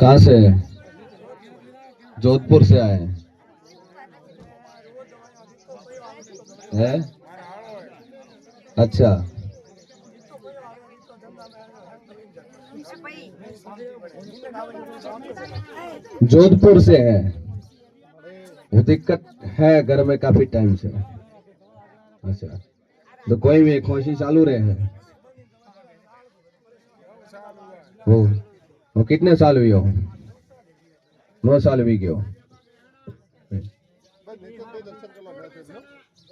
कहाँ से जोधपुर से आए हैं। है? अच्छा। जोधपुर से है। वो दिक्कत है, घर में काफ़ी टाइम से। अच्छा तो कोई भी खोशी चालू रहे हैं वो वो कितने साल हुई हो नौ साल भी गयो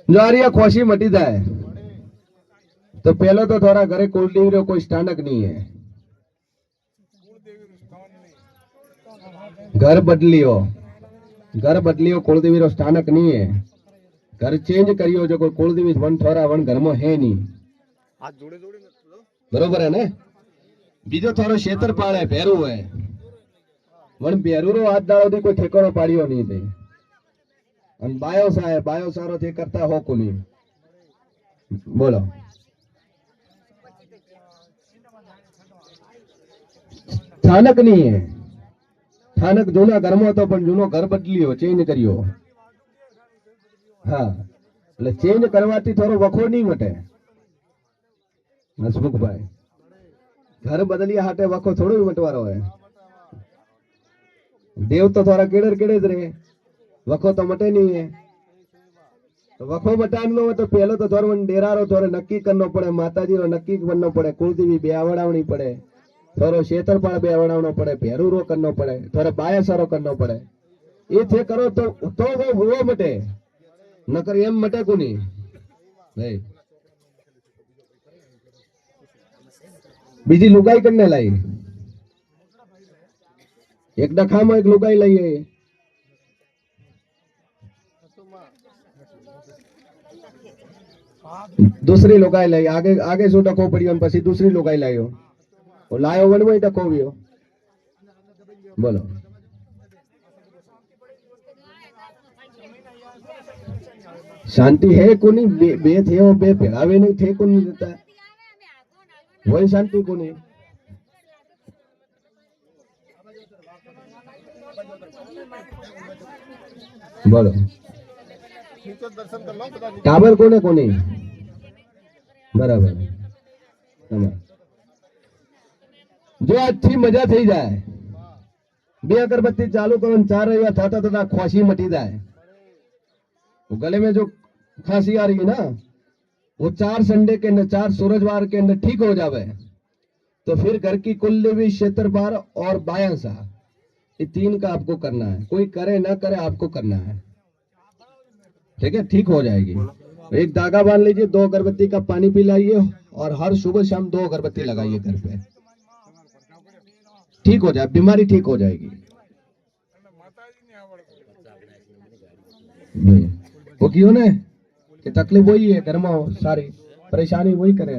જો આ રહ્યા ખુશી મટી જાય તો પેલો તો થોડા ઘરે કુલદેવી રો કોઈ સ્થાનક નહીં હે घर बदलियो घर बदलियो कुलदेवी रो स्थानक नहीं ઘર ચેન્જ કર્યો છે કોઈ કુળદેવી વન થોરા વન ઘરમાં હે નહીં. બરોબર હે ને? બીજો થોડો શેતર પાડે પહેરું હોય. વણ પહેરું રો હાથ દાડો કોઈ ઠેકાણો પાડ્યો નહીં તે. અને બાયો સાહેબ બાયો સારો તે કરતા હો કુલી બોલો. સ્થાનક નહીં સ્થાનક જૂના ઘરમાં હતો પણ જૂનો ઘર બદલ્યો ચેન્જ કર્યો. એટલે ચેન્જ કરવાથી થોડો વખો નહીં મટે હસમુખભાઈ. ઘર બદલી હાટે વખો થોડો મટવાનો હોય. દેવ તો થોડા કેડર કેડે જ રે વખો તો મટે નહીં વખો બટાડનો હોય તો પહેલો તો ધોર ડેરારો ધોરે નક્કી કરવો પડે, માતાજીનો નક્કી કરવો પડે, કુળદેવી બે આવડાવણી પડે. થોડો શેતરપાળ બે આવડાવણો પડે, ભેરુરો કરવો પડે, થોડે બાયસરો કરવો પડે. એ જે કરો તો તો બહુ મટે. નકર એમ મટે કોની નહીં બીજી લુગાઈ કરીને લાવી એક ડખામાં એક લુગાઈ લઈએ दूसरी लुगाई लाई आगे आगे सो डको पड़ी और પછી दूसरी लुगाई लायो वो लायो वन में डको शांति है को नहीं बे, बे थे वो बे पेड़ावे नहीं थे को नहीं देता। वही शांति को नहीं बोलो। टावर को ने को नहीं बराबर जो अच्छी मज़ा थी जाए। बे अगरबत्ती चालू करो चार रविवार था तो ना खुशी मटी जाए। गले में जो खांसी आ रही है ना वो चार संडे के अंदर चार सूरजवार के अंदर ठीक हो जावे। तो फिर घर की कुल देवी क्षेत्रपार और बायांसा ये तीन का आपको करना है। कोई करे ना करे आपको करना है। ठीक है? ठीक हो जाएगी। एक धागा बाँध लीजिए दो अगरबत्ती का पानी पिलाइए और हर सुबह शाम दो अगरबत्ती लगाइए घर पे। ठीक हो जाए बीमारी ठीक हो जाएगी। भूखी हो ने तकलीफ़ वही है गर्मा हो सारी परेशानी वही करे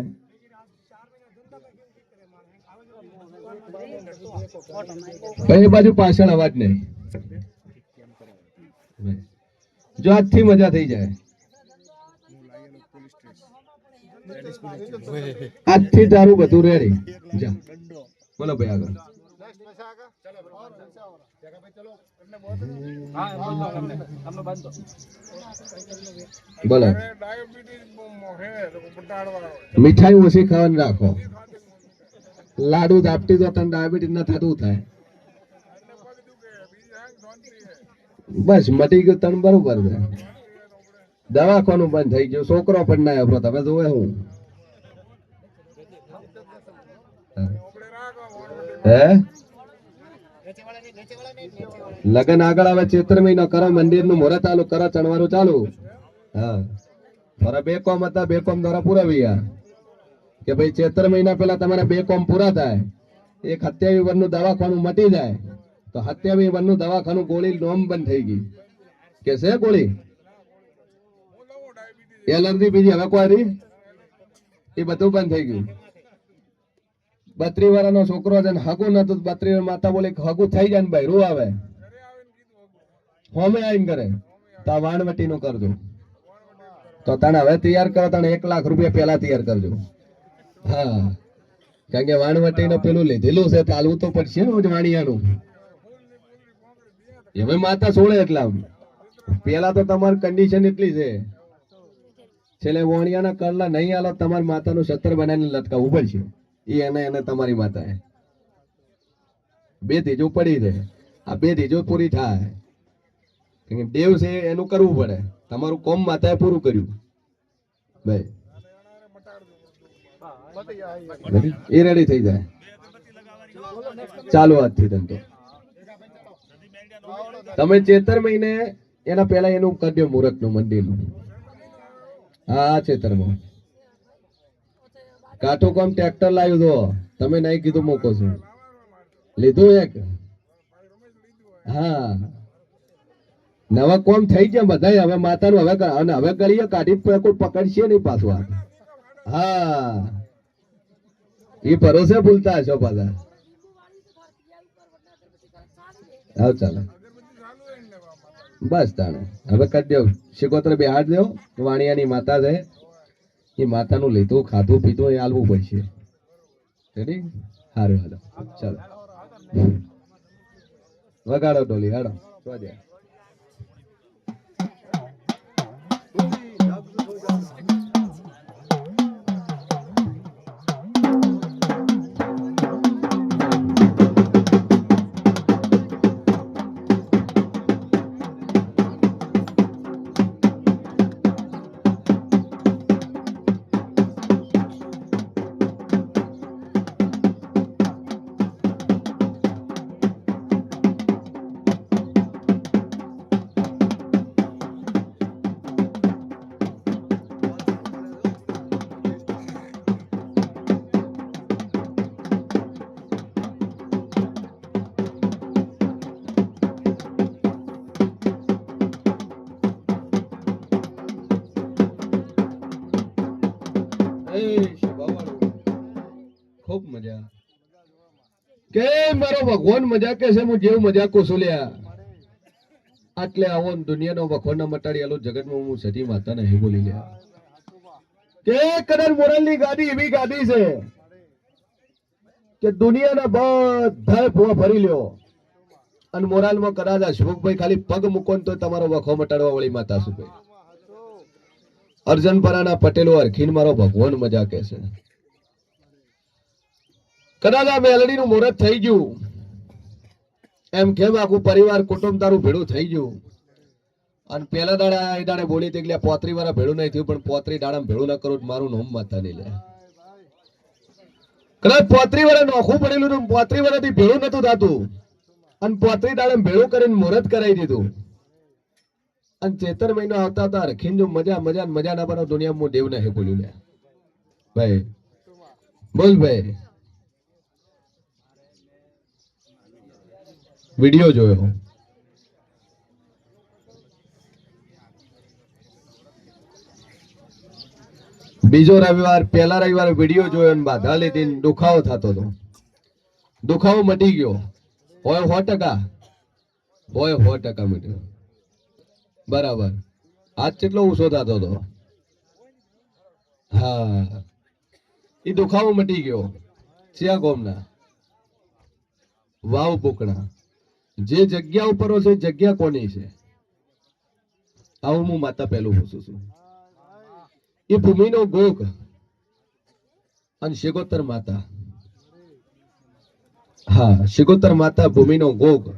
बाजू पाषण आवाज़ नहीं जो आज मज़ा थी जाए आज थी दारू बधु रेडी बोलो भाई બોલો. મીઠાઈ ઓછી ખાવાની રાખો. લાડુ દાપટી તો તને ડાયાબિટીસ ના થતું થાય. બસ, મટી ગયું તને બરોબર છે. દવાખાનું બંધ થઈ ગયું. છોકરો પણ ના આપડો તમે જોવે હું હે? લગન આગળ આવે ચેત્ર મહિનો, કરો મંદિરનું મુહૂર્ત ચાલુ, કરો ચણવાનું ચાલુ. હા. બે કોમ હતા, બે કોમ દ્વારા પુરાવી કે ભાઈ ચેત્ર મહિના પહેલા તમારા બે કોમ પૂરા થાય. એક સત્યાવી વર્ષનું દવાખાનું મટી જાય. તો હત્યાવી વર્ષનું દવાખાનું ગોળી નોમ બંધ થઈ ગઈ. કે છે ગોળી? એલર્જી બીજી હવે કોઈ એ બધું બંધ થઈ ગયું. બત્રી વાળાનો છોકરો છે હગું નતું બત્રી માતા બોલે હગું થઈ જાય ને ભાઈ, રૂ આવે. હોમે આવીને કરે તો વાણવટી નું કરજો. તો તને હવે તૈયાર કરો તને એક લાખ રૂપિયા પેલા તૈયાર કરજો. હા. કારણ કે વાણવટી નું પેલું લીધેલું છે ચાલવું તો પડશે ને વાણિયાનું. હવે માતા સોળે એટલા પેલા તો તમારી કન્ડિશન એટલી છે. છેલ્લે વણિયાના કરલા નહીં આલો, તમારી માતાનું સત્તર બનાવીને લટકાવવું પડશે. એ એને એને તમારી માતા બે ધીજો પડી છે આ બે ધીજો પૂરી થાય. દેવ છે એનું કરવું પડે. તમારું કોમ માતાએ પૂરું કર્યું. ભાઈ. એ રેડી થઈ જાય. ચાલો આજથી ધંધો. તમે ચેતર મહિને એના પહેલા એનું કરજો મુહૂર્તનું મંદિરનું હા ચેતરમાં. કાઠું કોમ ટ્રેક્ટર લાવ્યું તો તમે નહીં કીધું મૂકો છો. લીધું એક? હા. નવા કોમ થઈ ગયા બધા હવે માતાનું હવે અને હવે કરીએ, કાઢી કોઈ પકડશે નહીં પાછું હા. એ ભરોસે ભૂલતા હશો પાછા. હા ચાલો. બસ તાણે. હવે કરી દો શિકોત્ર બેહાડ દો વાણિયાની માતા છે. એ માતાનું લીધું, ખાધું, પીધું એ આલવું પડશે. રેડી સારું હાલો. ચાલો. વગાડો ડોલી હાડો સ્વાધ્યાય ભગવાન મજા કે છે? હું જેવું મજા લ્યા. આટલે આવો દુનિયાનો વખો ન મટાડી આલો, જગતમાં હું સતી માતા નહીં બોલી, લ્યા. કે કદર મોરલની ગાડી એવી ગાડી છે કે દુનિયાના બધા ભૂવા ભરી લ્યો. અને મોરાલમાં કદાચ અશોકભાઈ ખાલી પગ મૂકો તો તમારો વખો મટાડવા વાળી માતા શું ભાઈ અર્જનપરાના પટેલો અરખીન મારો ભગવાન મજા કે છે. કદાચ આ મેલડીનું મુહૂર્ત થઈ ગયું. એમ કેમ આખું પરિવાર કુટુંબ તારું ભેળું થઈ ગયું? અને પેલા દાડે એ દાડે બોલી હતી એટલે પોત્રી વાળા ભેળું નહીં થયું, પણ પોતરી દાડા ભેળું ના કરું મારું નોમ માતા નહીં લે. કદાચ પોતરી વાળા નોખું પડેલું ને પોતરી વાળાથી ભેળું નતું થતું. અને પોત્રી દાડે ભેળું કરીને મુહૂર્ત કરાવી દીધું. અને ચેતર મહિનો આવતા હતા રખીન જો મજા મજા ને મજા ના બનાવ દુનિયામાં હું દેવ નહીં બોલ્યું લે. ભાઈ, બોલ ભાઈ. વિડિયો જોયો બીજો રવિવાર, પહેલા રવિવારે વીડિયો જોયો અને બાધા લીધી દુખાવો થતો હતો. દુખાવો મટી ગયો. હોય સો ટકા. હોય સો ટકા મટ્યો બરાબર. આજ કેટલો ઊંચો થતો હતો. હા. એ દુખાવો મટી ગયો. ચિયા કોમના વાવ પોકણા જે જગ્યા ઉપર છે જગ્યા કોની છે? આવું હું માતા પહેલું પૂછું છું. એ ભૂમિનો ગોગ અને શેગોતર માતા. હા, શેગોતર માતા, ભૂમિનો ગોગ.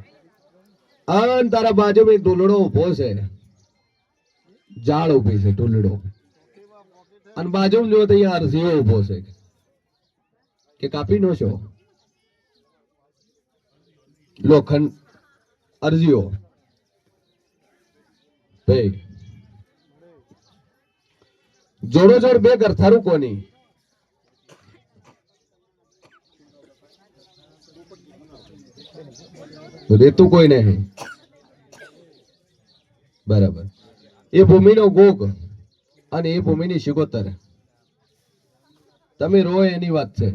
અન તારા બાજુ ડોલડો ઊભો છે. જાળ ઊભી છે ડોલડો અને બાજુમાં જો તો અહીંયા અરજીઓ ઊભો છે. કે કાપી નો છો? લોખંડ અરજીઓ. જોડો જોડ બે ગરથારું કોની? રેતું કોઈ નહીં. બરાબર. એ ભૂમિનો ગોગ અને એ ભૂમિની શિગોતર તમે રો એની વાત છે.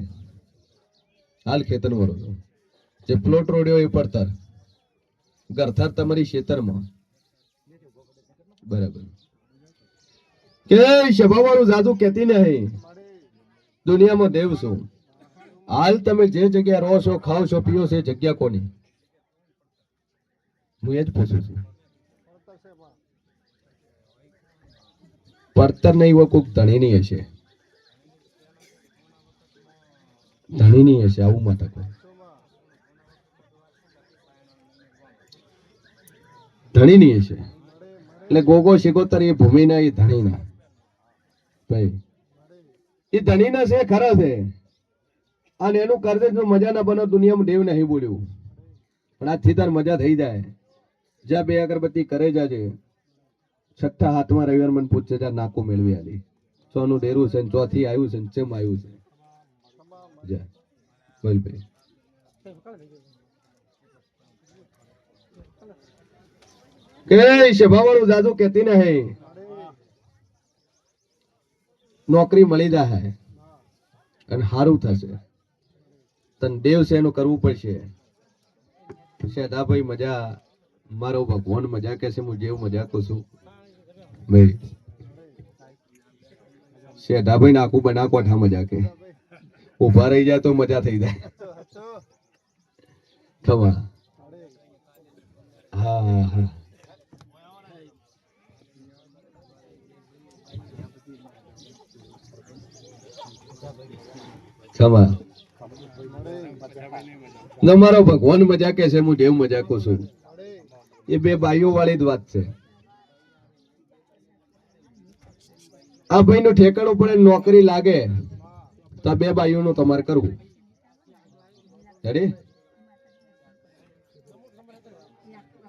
હાલ ખેતર છો. જે પ્લોટ રોડ્યો એ પડતર. ગરથાર તમારી ખેતરમાં બરાબર. કે સ્વભાવવાળું જાદુ કહેતી નહીં. દુનિયામાં દેવ છું. હાલ તમે જે જગ્યા રહો છો ખાવ છો, પીઓ છો જગ્યા કોની? હું એ જ પૂછું છું. પડતર નહીં હોય કોઈક ધણીની હશે. ધણીની હશે, આવું માટે કોઈ ધણીની છે. એટલે ગોગો શિકોતર એ ભૂમિના, એ ધણીના. ભાઈ, એ ધણીના છે, ખરા છે. અને એનું કરજે જો મજા ના બનો, દુનિયામાં દેવ નહીં બોલ્યું. પણ આજથી તાર મજા થઈ જાય. જ્યાં બે અગરબત્તી કરે જાજે. છઠ્ઠા હાથમાં રવિવાર મને પૂછે જ્યાં નાકું મેળવી આલી. સોનું ડેરું છે ચોથી આવ્યું છે ચેમ આવ્યું છે? બોલ ભાઈ. કે કહેતી નહીં. નોકરી મળી જાય અને સારું થશે. તને દેવ છે એનું કરવું પડશે. શેઠાભાઈ મજા મારો ભગવાન મજા કે છે હું જેવું મજા કરું છું. ભાઈ નાખું ને આખું બના કોઠા મજા કે? ઊભા રહી જાય તો મજા થઈ જાય. ખબર? હા હા. ન ભગવાન મજાકે છે, હું દેવ મજાકો છું. એ બે બાઈઓ વાળી જ વાત છે. આ ભાઈ નું ઠેકાણું પડે નોકરી લાગે, તો બે બાઈઓ નું તમારે કરવું.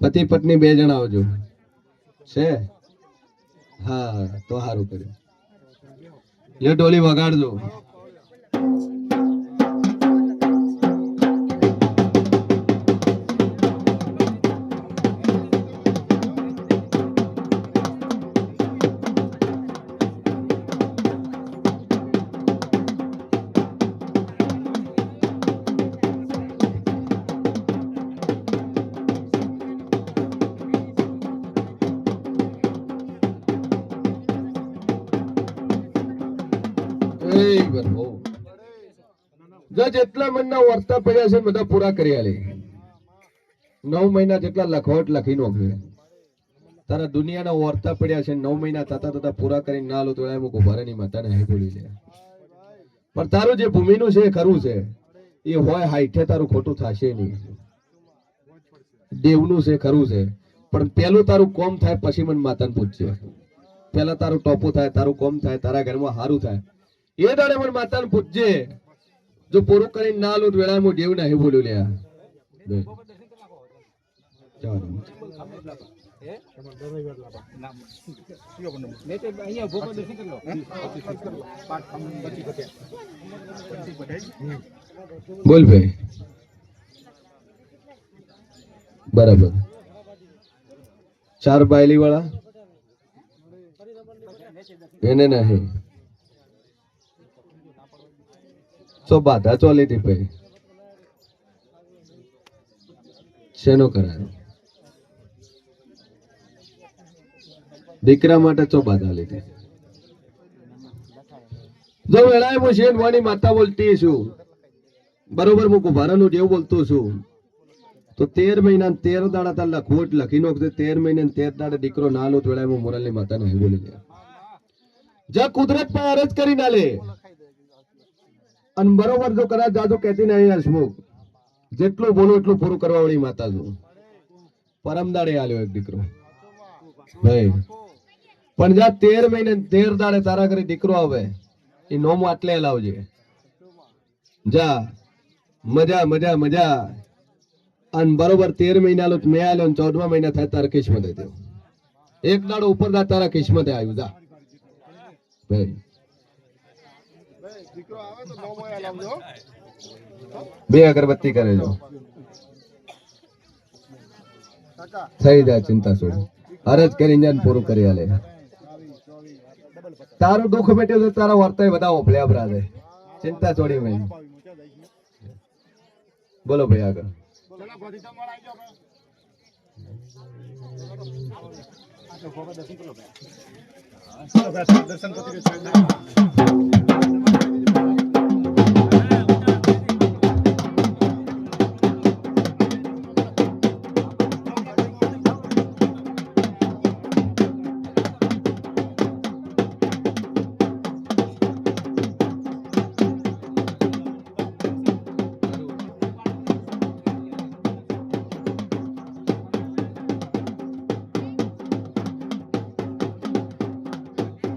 પતિ પત્ની બે જણા આવજો. છે? હા, તો સારું કર્યું. એ ડોલી વગાડજો. પડ્યા છે, બધા પૂરા કરી આલે નવ મહિના જેટલા લખવટ લખી નોખે. તારા દુનિયાના વર્તા પડ્યા છે, નવ મહિના થતા થતા પૂરા કરીને ના લો તો એમ ગોભારાની માતાને હે બોલી લે. પણ તારું જે ભૂમિનું છે ખરું છે. એ હોય હાઈઠે તારું ખોટું થશે નહીં. દેવનું છે, ખરું છે. પણ પેલું તારું કોમ થાય પછી મને માતાને પૂછજે. પેલા તારું ટોપું થાય, તારું કોમ થાય, તારા ઘરમાં સારું થાય. એ દાડે મને માતાને પૂછજે. જો પૂરું કરીને ના લો વેળા હું દેવ ના બોલ્યું લ્યા બે. ચાલો. બોલ ભાઈ. બરાબર. ચાર બાયલી વાળા એને નહીં. સો બાધા ચોલી લીધી ભાઈ. શેનો કરાયો? દીકરા માટે ચો બાધા લીધી જો વેળાએ હું શેન વાણી માતા બોલતી છું, બરોબર હું કુભારાનું જેવું બોલતો છું, તો તેર મહિના તેર દાડા તાર લખવટ લખી નાખશે તેર મહિને તેર દાડા દીકરો ના લો તો વેળાએ હું મોરલની માતા નહીં બોલી ગયા જા કુદરત પર અરજ કરી ના લે અને બરોબર જો કદાચ જાજો કહેતી નહીં હસમુખ જેટલું બોલું એટલું પૂરું કરવા વાળી માતા છું આલ્યો એક દીકરો. ભાઈ. પણ જા તેર મહિને, તેર દાડે તારા ઘરે દીકરો આવે, એ નોમ આટલે લાવજે. જા. મજા મજા મજા. અને બરોબર તેર મહિના લો મેં આલ્યો ને ચૌદમા મહિના થાય તારા કિસ્મતે થયો. એક દાડો ઉપર તારા કિસ્મતે આવ્યું. જા. ભાઈ. બે અગરબત્તી કરે જો થઈ જાય ચિંતા છોડ. અરજ કરીને પૂરું કરી આલે. તારું દુઃખ મેટ્યું તો તારા વર્તાય બધા ઓફલ્યા અપરાધે. ચિંતા છોડી મેં બોલો ભાઈ આગળ.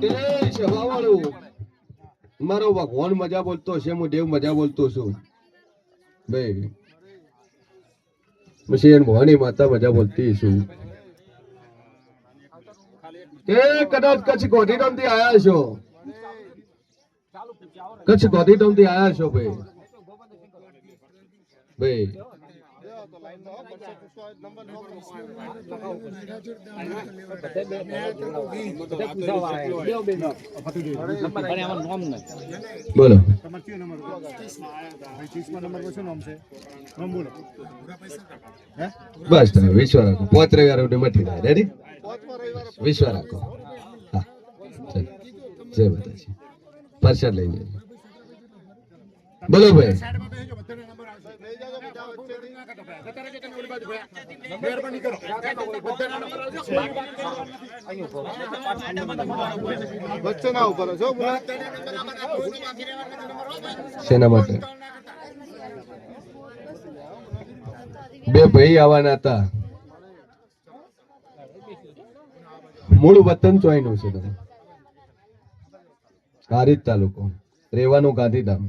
એ સભાવાળું મારો ભગવાન મજા બોલતો છે હું દેવ મજા બોલતો છું. ભાઈ, પછી ભવાની માતા મજા બોલતી છું. એ કદાચ કચ્છ ગોધીધામથી આયા છો. કચ્છ ગોધીધામથી આયા છો, ભાઈ. ભાઈ બોલો તમારે કયો નંબર ભાઈ ત્રીસમાં નંબર પર શું નામ છે. નામ બોલો. હે બસ તમે વિશ્વ રાખો. પોત રવિવાર મટી જાય. રેડી વિશ્વ રાખો. હા. જય માતાજી. પરસાદ લઈ જાય બોલો ભાઈ. મહેરબાની કરો. વચ્ચે ના ઊભો છો શેના માટે? બે ભાઈ આવવાના હતા. મૂળ વતન ચોઈનું છે તમે હારીજ તાલુકો. રેવાનું ગાંધીધામ.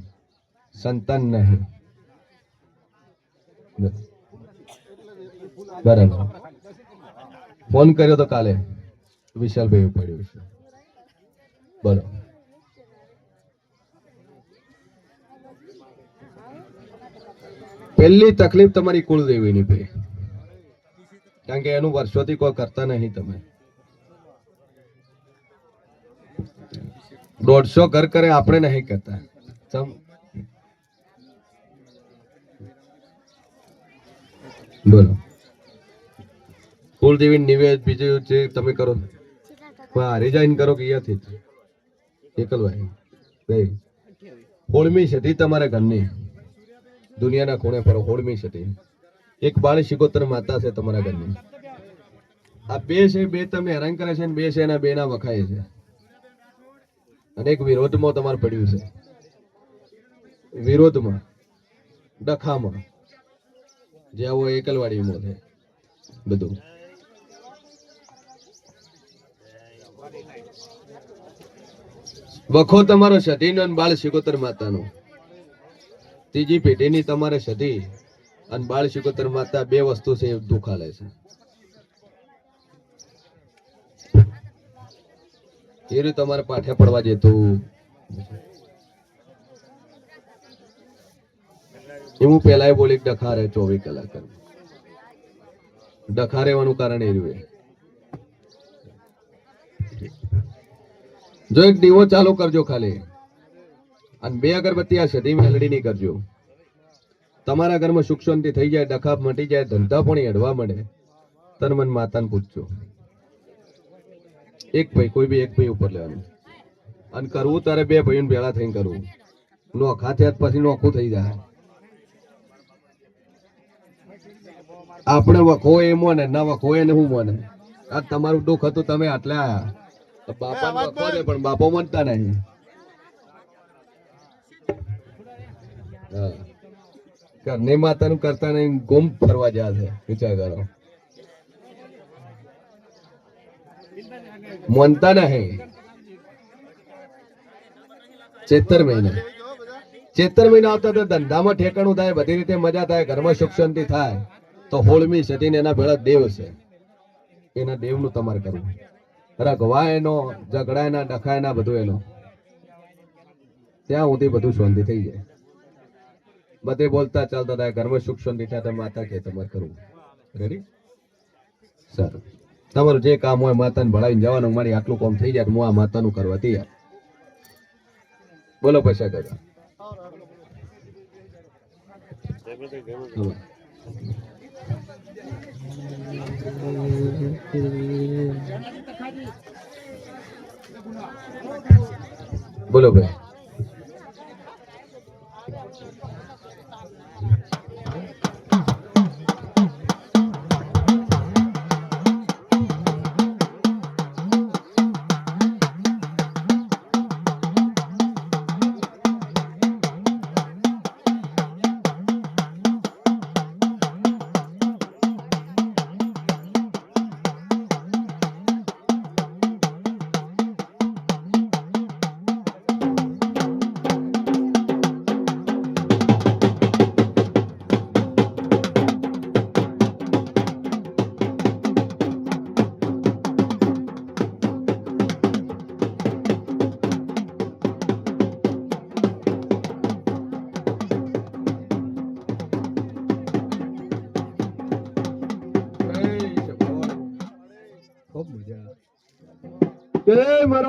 સંતાન નહીં બરાબર. ફોન કર્યો તો કાલે. વિશાલભાઈ ઉપાડ્યો છે. બોલો. પહેલી તકલીફ તમારી કુળદેવીની ભાઈ કારણ કે એનું વર્ષોથી કોઈ કરતા નહીં તમે. દોઢસો ઘર કરે, આપણે નહીં કરતા સમ બોલો. કુળદેવી નિવેદ બીજું જે તમે કરો. રિઝાઇન કરો કે અહીંયાથી એકલભાઈ ભાઈ હોળમી સદી તમારા ઘરની. દુનિયાના ખૂણે ફરો, હોળમી સદી એક બાળ શિકોતર માતા છે તમારા ઘરની. આ બે છે, બે તમને હેરાન કરે છે અને બે છે એના બેના વખાય છે. અને એક વિરોધમાં તમારે પડ્યું છે. વિરોધમાં, ડખામાં. જે આવો એકલવાડીમાં છે બધું. વખો તમારો અને બાળ શિકોતર માતાનો. ત્રીજી પેઢીની તમારે સતી અને બાળ શિકોતર માતા બે વસ્તુ છે એ દુઃખ આલે છે. એ તમારે પાઠે પડવા જતું. એ પેલા બોલી ડખા ડખારે ચોવીસ કલાક ડખા રહેવાનું કારણ એ રહ્યું જો એક દીવો ચાલુ કરજો ખાલી. અને બે અગરબત્તી આ સધી મેલડી નહીં કરજો. તમારા ઘરમાં સુખ શાંતિ થઈ જાય, ડખા મટી જાય, ધંધા પણ એડવા મળે. તન મન માતાને પૂછજો. એક ભાઈ, કોઈ બી એક ભાઈ ઉપર લેવાનું. અને કરવું, તારે બે ભાઈઓને ભેળા થઈને કરવું. નોખા થયા પછી નોખું થઈ જાય. આપણે વખો એ મોને ના વખો એને હું મોને. આ તમારું દુઃખ હતું તમે આટલે આયા. બાપા વખો દે પણ બાપો મનતા નહીં. ઘરની માતાનું કરતા નહીં ગુમ ફરવા જાય છે વિચાર કરો. મનતા નહીં. ચેતર મહિના. ચેતર મહિના આવતા તો ધંધામાં ઠેકાણું થાય બધી રીતે મજા થાય ઘરમાં સુખ શાંતિ થાય. તો હોળમી સતીને એના ભેળા દેવ છે. એના દેવનું તમારે કરવું. રઘવા એનો ઝઘડા એના ડખા એના બધું એનો ત્યાં સુધી બધું શાંતિ થઈ જાય. બધે બોલતા ચાલતા થાય ઘરમાં સુખ શાંતિ થાય માતા કે તમારે કરવું. રેડી સારું. તમારું જે કામ હોય માતાને ભણાવીને જવાનું મારી આટલું કામ થઈ જાય હું આ માતાનું કરવા તૈયાર. બોલો પૈસા કરો બોલો ભાઈ.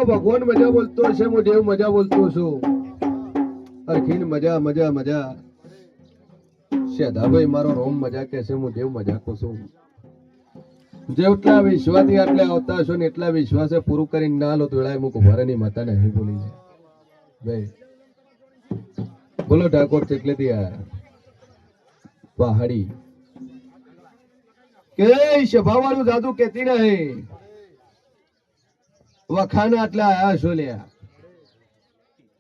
મારો ભગવાન મજા બોલતો હશે, હું દેવ મજા બોલતો છું. અરખીન મજા મજા મજા. શેધાભાઈ મારો રોમ મજા કે છે, હું દેવ મજા કહું છું. જેટલા વિશ્વાસથી આટલે આવતા છો ને એટલા વિશ્વાસે પૂરું કરીને ના લો તો વેળાએ મૂકો માતા ને અહીં બોલી જાય. બોલો ઠાકોર કેટલેથી આ પહાડી કે સભાવાળું જાદુ કેતી નહીં. વખાણ એટલે આયા છો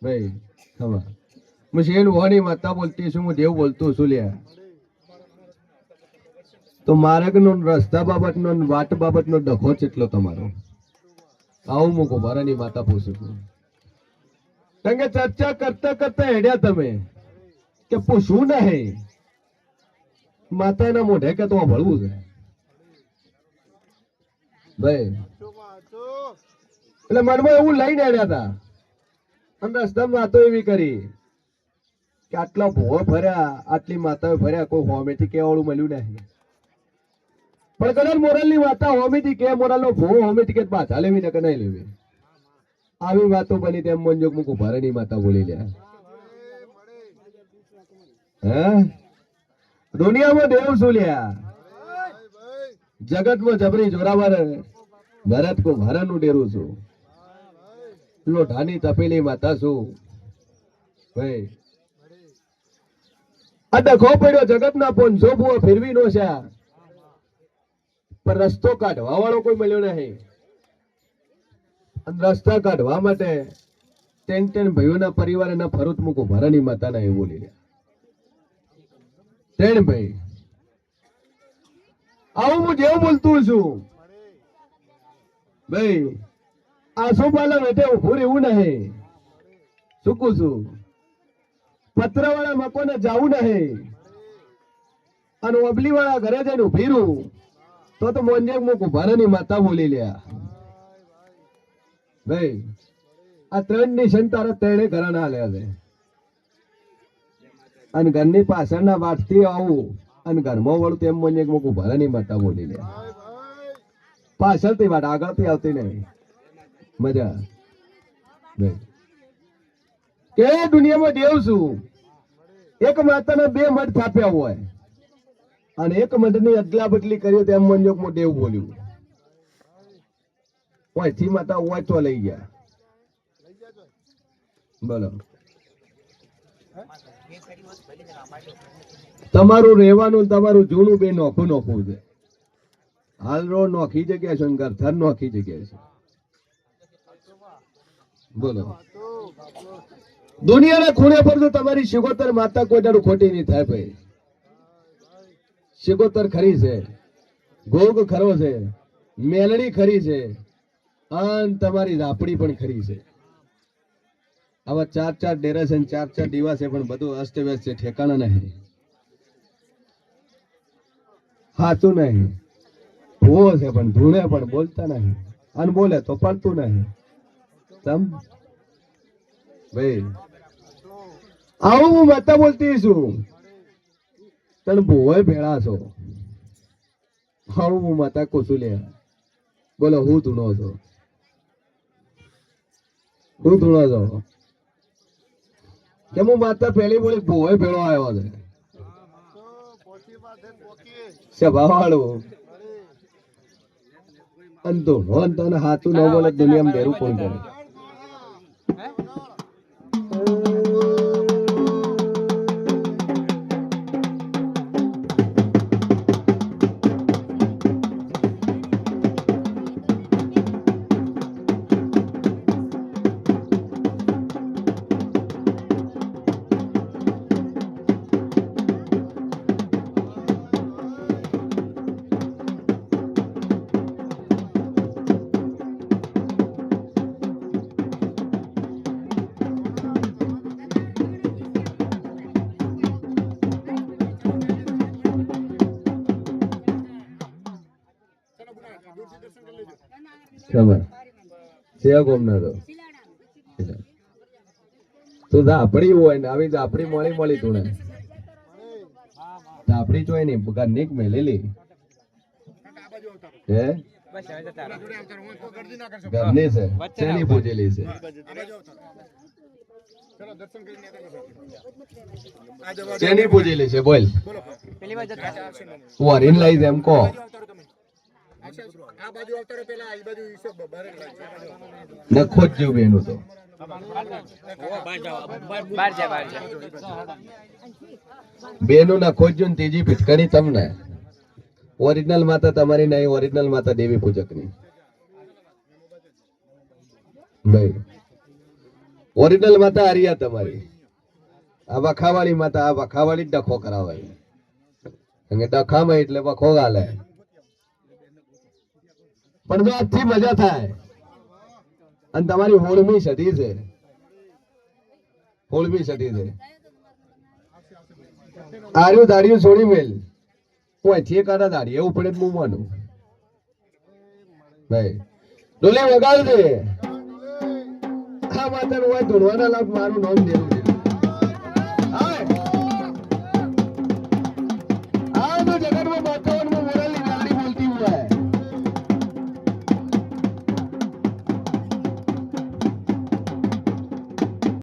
ભાઈ, ખબર. હું શેલ વોની માતા બોલતી છું, હું દેવ બોલતો છું લ્યા. તો માર્ગનો રસ્તા બાબતનો વાટ બાબતનો ડખો કેટલો તમારો. આવું મૂકો, મારાની માતા પૂછું છું. કારણ કે ચર્ચા કરતા કરતા હેડ્યા તમે કે પૂછવું નહીં. માતાના મોઢે કે તો ભળવું છે? ભાઈ એટલે મનમાં એવું લઈને આવ્યા હતા. અને રસ્તામાં વાતો એવી કરી કે આટલા ભો ફર્યા આટલી માતાઓ ફર્યા કોઈ હોમેથી કેવાળું મળ્યું નહીં. પણ કદાચ મોરલની માતા હોમેથી કે મોરલનો ભો હોમેથી કે પાછા લેવી નકર નહીં લેવી. આવી વાતો બની તેમ મનજોગ મૂકું ભરેની માતા બોલી લે હે? દુનિયામાં દેવ શું લ્યા? જગતમાં જબરી જોરાવર, ભરત કો ભરાનું ડેરું છું. લોઢાની તપેલી માતા છું. ભાઈ. આ ડખો પડ્યો જગતના પોંચો ભૂવો ફેરવી નો છે. પણ રસ્તો કાઢવા વાળો કોઈ મળ્યો નહીં. રસ્તા કાઢવા માટે ટેન ટેન ભાઈઓના પરિવાર એના ફરુત મૂકો ભરાની માતાના એ બોલી ટેન ભાઈ. આવું હું જેવું બોલતું છું. ભાઈ. આસોપાલા બેઠે ઉભું રહેવું નહીં. છું? પત્રવાળા મકોને જાવું નહીં. અને ઓબલી વાળા ઘરે જઈને ઊભી તો તો મોંજે મૂકું ભારાની માતા બોલી લ્યા. ભાઈ, આ ત્રણની તારા તેણે ઘરા ના લે છે. અને ઘરની પાછળના વાટથી આવું અને ઘરમાં વળું તેમ મોંજે મૂકું ભારાની માતા બોલી લે પાછળથી વાટ, આગળથી આવતી નહીં. મજા ભાઈ દુનિયામાં દેવ છું. એક માતાના બે મઠ થાપ્યા હોય. અને એક મઠની અદલા બદલી કરી તેમ મંજોકમાં દેવ બોલ્યું. ઓયથી માતા ઓય તો લઈ ગયા. બોલો. તમારું રહેવાનું તમારું જૂનું બે નોખું નોખું છે. હાલ રો નોખી જગ્યા છે ગરથર નોખી જગ્યા છે. બોલો. દુનિયાના ખૂણે પર તો તમારી શિગોતર માતા કોઈ દાડું ખોટી નહીં થાય ભાઈ. શિગોતર ખરી છે. ગોગ ખરો છે. મેલડી ખરી છે. અને તમારી રાપડી પણ ખરી છે. આવા ચાર ચાર ડેરા છે ચાર ચાર દીવા છે પણ બધું અસ્તવ્યસ્ત છે, ઠેકાણા નહીં. હાચું નહીં. ભૂવો છે પણ ધૂણે પણ બોલતા નહીં. અને બોલે તો પડતું નહીં. તમ? ભાઈ. આવું હું માતા બોલતી છું. તને ભૂવો ભેળા છો. આવું હું માતા કુસુલિયા બોલો હું ધૂણો છો? હું ધૂણો છો? કે હું માતા પહેલી બોલી ભૂવો ભેળો આવ્યો છે? સભા વાળું અને ધૂણો ને તને હાથું ન બોલે દુનિયામાં બેરું કોણ કરે? ખબર. કોમ ના તું. ધાપડી હોય ને, આવી ધાપડી મળી મળી તું ને. ધાપડી જોઈ ને ઘરની મેલેલી? હે? ઘરની છે. શેની પૂજેલી છે? શેની પૂજેલી છે, બોલ. વરીન લઈ એમ કહો. નખો જ જેવું એનું તો. બેનું નખો જ. ને ત્રીજી પિચકારી તમને. ઓરિજિનલ માતા તમારી નહીં ઓરિજિનલ માતા દેવી પૂજકની. નહીં. ઓરિજિનલ માતા હરિયા તમારી. આ વખાવાળી માતા આ વખાવાળી જ ડખો કરાવે કે ડખામાં એટલે વખો ગાલે. પણ જો આજથી મજા થાય. અને તમારી હોળમી સદી છે. હોળમી સદી છે. આર્યું દાડિયું છોડી મેલ. અહીંથી કાઢા એવું પડે તો ભાઈ, ડોલી વગાડજે. હા આ માતાનું હોય ધોળવાના લાભ, મારું નામ દેવું